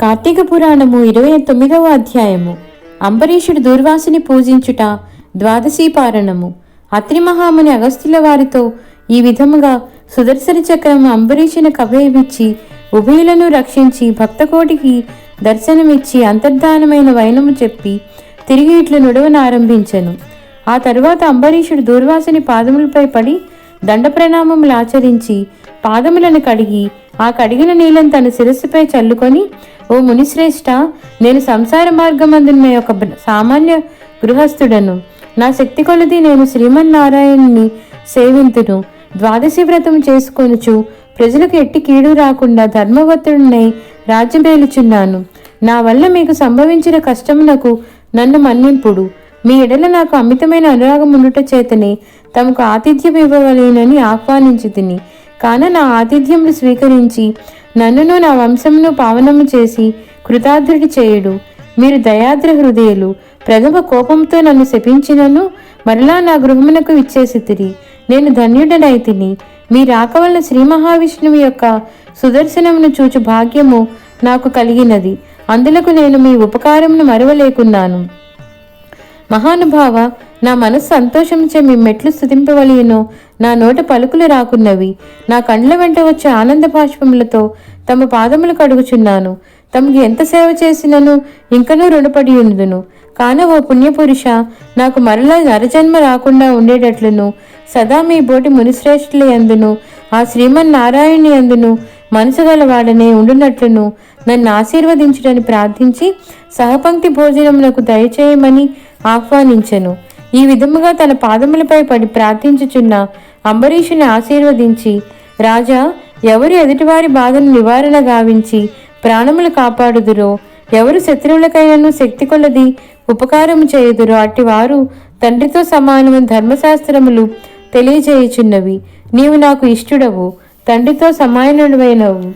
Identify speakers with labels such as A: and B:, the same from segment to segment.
A: కార్తీక పురాణము ఇరవై తొమ్మిదవ అధ్యాయము. అంబరీషుడు దూర్వాసుని పూజించుట ద్వాదశీ పారణము. అత్రి మహాముని అగస్త్యుల వారితో ఈ విధముగా సుదర్శన చక్రం అంబరీషుని కవేవిచ్చి ఉభయులను రక్షించి భక్తకోటికి దర్శనమిచ్చి అంతర్ధానమైన వైనము చెప్పి తిరిగి ఇట్లు నుడవనారంభించెను. ఆ తరువాత అంబరీషుడు దూర్వాసుని పాదములపై పడి దండ ప్రణామములు ఆచరించి పాదములను కడిగి ఆ కడిగిన నీళ్ళను తన శిరస్సుపై చల్లుకొని ఓ మునిశ్రేష్ఠ నేను సంసార మార్గమందున్న ఒక సామాన్య గృహస్థుడను. నా శక్తి కొలది నేను శ్రీమన్నారాయణుని సేవింతును. ద్వాదశి వ్రతం చేసుకొనుచు ప్రజలకు ఎట్టి కీడు రాకుండా ధర్మవత్తుడినై రాజ్యమేలుచున్నాను. నా వల్ల మీకు సంభవించిన కష్టమునకు నన్ను మన్నింపుడు. మీ ఎడల నాకు అమితమైన అనురాగం ఉండుట చేతనే తమకు ఆతిథ్యం ఇవ్వవలేనని ఆహ్వానించి తిని కాన నా ఆతిథ్యమును స్వీకరించి నన్నును నా వంశమును పావనము చేసి కృతార్థుడి చేయుడు. మీరు దయాద్ర హృదయులు ప్రథమ కోపంతో నన్ను శపించినను మరలా నా గృహమునకు ఇచ్చేసి తిరి నేను ధన్యుడనైతిని. మీ రాక వల్ల శ్రీ మహావిష్ణువు యొక్క సుదర్శనమును చూచు భాగ్యము నాకు కలిగినది. అందులకు నేను మీ ఉపకారమును మరవలేకున్నాను. మహానుభావ నా మనస్సు సంతోషంచే మీ మెట్లు స్థుతింపవలయను. నా నోట పలుకులు రాకున్నవి. నా కండ్ల వెంట వచ్చే ఆనంద బాష్పములతో తమ పాదములు కడుగుచున్నాను. తమకు ఎంత సేవ చేసినను ఇంకనూ రుణపడి ఉండును కాన ఓ పుణ్యపురుష నాకు మరలా నరజన్మ రాకుండా ఉండేటట్లును. సదా మీ బోటి మునిశ్రేష్ఠుల అందును ఆ శ్రీమన్నారాయణి అందును మనసు గలవాడనే ఉండునట్లును. నన్ను ఆశీర్వదించుటని ప్రార్థించి సహపంక్తి భోజనమునకు దయచేయమని ఆహ్వానించెను. ఈ విధముగా తన పాదములపై పడి ప్రార్థించుచున్న అంబరీషుని ఆశీర్వదించి రాజా ఎవరు ఎదుటివారి బాధను నివారణ గావించి ప్రాణములు కాపాడుదురో ఎవరు శత్రువులకైనను శక్తి కొలది ఉపకారము చేయుదురో అట్టివారు తండ్రితో సమానమైన ధర్మశాస్త్రములు తెలియజేయుచున్నవి నీవు నాకు ఇష్టుడవు తండ్రితో సమానమైనవు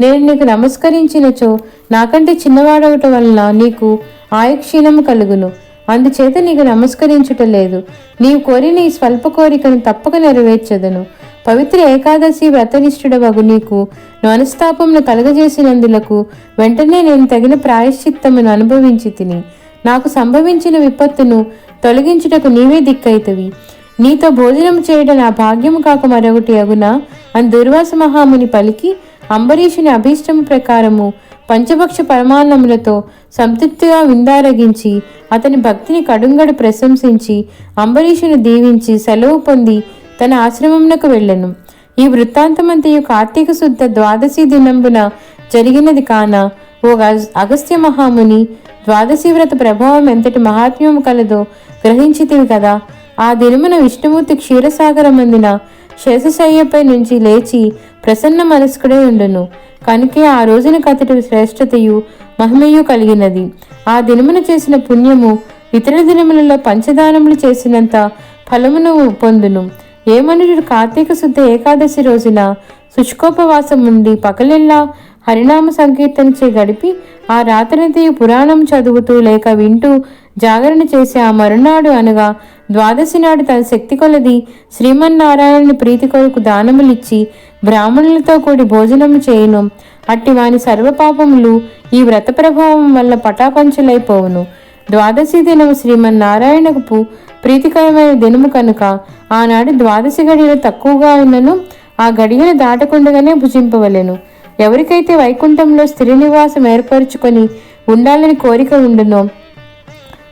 A: నేను నీకు నమస్కరించినచో నాకంటే చిన్నవాడవటం వలన నీకు ఆయక్షీణము కలుగును. అందుచేత నీకు నమస్కరించుట లేదు. నీవు కోరిన ఈ స్వల్ప కోరికను తప్పక నెరవేర్చదను. పవిత్ర ఏకాదశి వ్రతనిష్ఠుడవగు నీకు మనస్తాపమును కలగజేసినందులకు వెంటనే నేను తగిన ప్రాయశ్చిత్తమును అనుభవించి తిని నాకు సంభవించిన విపత్తును తొలగించుటకు నీవే దిక్కైతవి. నీతో భోజనం చేయడం నా భాగ్యము కాక మరొకటి అగునా? అని దుర్వాస మహాముని పలికి అంబరీషుని అభీష్టము ప్రకారము పంచభక్ష పరమాన్నములతో సంతృప్తిగా విందారగించి అతని భక్తిని కడుంగడు ప్రశంసించి అంబరీషుని దీవించి సెలవు పొంది తన ఆశ్రమమునకు వెళ్ళెను. ఈ వృత్తాంతమంతయు కార్తీక శుద్ధ ద్వాదశి దినంబున జరిగినది కాన ఓ అగస్త్య మహాముని ద్వాదశి వ్రత ప్రభావం ఎంతటి మహాత్మ్యము కలదో గ్రహించితివి కదా. ఆ దినమున విష్ణుమూర్తి క్షీరసాగరమందున శేషశయ్యపై నుంచి లేచి ప్రసన్న మనస్కుడై ఉండును. కనుకే ఆ రోజున కథటి శ్రేష్టతయు మహిమయు కలిగినది. ఆ దినమున చేసిన పుణ్యము ఇతర దినములలో పంచదానములు చేసినంత ఫలమును పొందును. ఏ మనుషుడు కార్తీక శుద్ధ ఏకాదశి రోజున శుష్కోపవాసం ఉండి పకలెల్లా హరినామ సంకీర్తనచే గడిపి ఆ రాత్రంతయు పురాణం చదువుతూ లేక వింటూ జాగరణ చేసి ఆ మరునాడు అనగా ద్వాదశి నాడు తన శక్తి కొలది శ్రీమన్నారాయణుని ప్రీతి కొరకు దానములిచ్చి బ్రాహ్మణులతో కూడి భోజనము చేయను. అట్టి వాని సర్వపాపములు ఈ వ్రత ప్రభావం వల్ల పటాపంచలైపోవును. ద్వాదశి దినము శ్రీమన్నారాయణకు ప్రీతికరమైన దినము కనుక ఆనాడు ద్వాదశి గడియలు తక్కువగా ఉన్నను ఆ గడియలు దాటకుండగానే భుజింపవలెను. ఎవరికైతే వైకుంఠంలో స్థిర నివాసం ఏర్పరచుకొని ఉండాలని కోరిక ఉండునో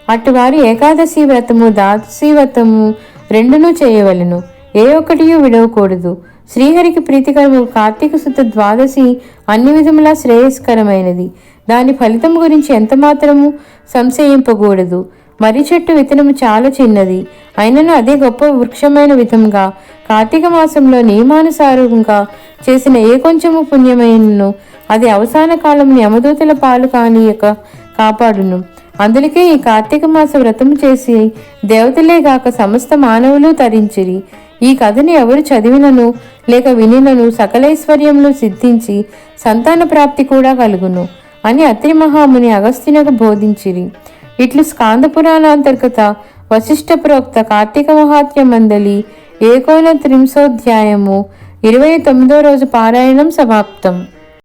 A: అటువారి ఏకాదశి వ్రతము ద్వాదశి వ్రతము రెండునూ చేయవలెను. ఏ ఒక్కటియూ విడవకూడదు. శ్రీహరికి ప్రీతికరము కార్తీక శుద్ధ ద్వాదశి అన్ని విధములా శ్రేయస్కరమైనది. దాని ఫలితం గురించి ఎంత మాత్రము సంశయింపకూడదు. మర్రి చెట్టు విత్తనము చాలా చిన్నది. అయినను అదే గొప్ప వృక్షమైన విధంగా కార్తీక మాసంలో నియమానుసారంగా చేసిన ఏ కొంచెము పుణ్యమైనను అది అవసాన కాలం యమదూతల పాలు కానీయక కాపాడును. అందులకే ఈ కార్తీక మాస వ్రతం చేసి దేవతలే గాక సమస్త మానవులు తరించిరి. ఈ కథను ఎవరు చదివినను లేక వినినను సకలైశ్వర్యంలో సిద్ధించి సంతాన ప్రాప్తి కూడా కలుగును అని అత్రి మహాముని అగస్త్యునకు బోధించిరి. ఇట్లు స్కాంద పురాణాంతర్గత వశిష్ఠ ప్రోక్త కార్తీక మహాత్మ్య మందలి ఏకోన త్రింశోధ్యాయము ఇరవై తొమ్మిదో రోజు పారాయణం సమాప్తం.